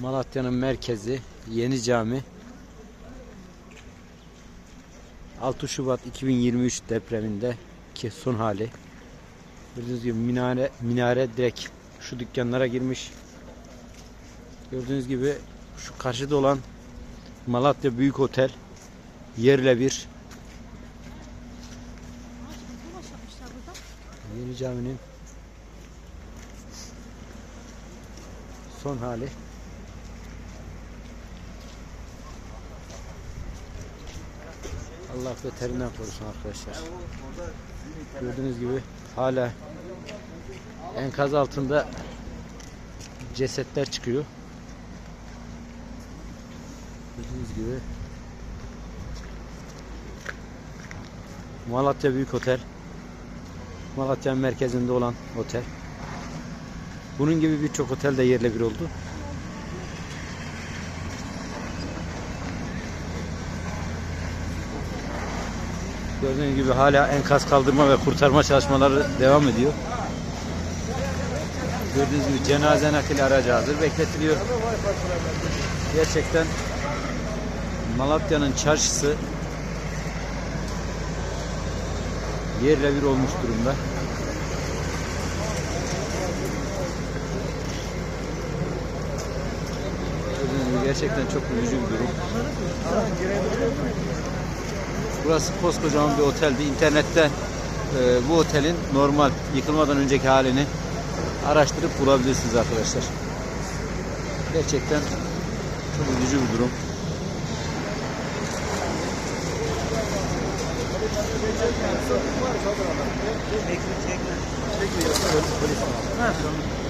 Malatya'nın merkezi Yeni Cami. 6 Şubat 2023 depreminde ki son hali. Gördüğünüz gibi minare minare direkt şu dükkanlara girmiş. Gördüğünüz gibi şu karşıda olan Malatya Büyük Otel yerle bir. Yeni Cami'nin son hali Allah beterinden korusun arkadaşlar. Gördüğünüz gibi hala enkaz altında cesetler çıkıyor. Gördüğünüz gibi Malatya Büyük Otel Malatya'nın merkezinde olan otel. Bunun gibi birçok otel de yerle bir oldu. Gördüğünüz gibi hala enkaz kaldırma ve kurtarma çalışmaları devam ediyor. Gördüğünüz gibi cenaze nakil aracı hazır bekletiliyor. Gerçekten Malatya'nın çarşısı yerle bir olmuş durumda. Gerçekten çok üzücü bir durum. Burası koskocaman bir oteldi. İnternette e, bu otelin normal yıkılmadan önceki halini araştırıp bulabilirsiniz arkadaşlar. Gerçekten çok üzücü bir durum. Polis. Ne yapıyorsun?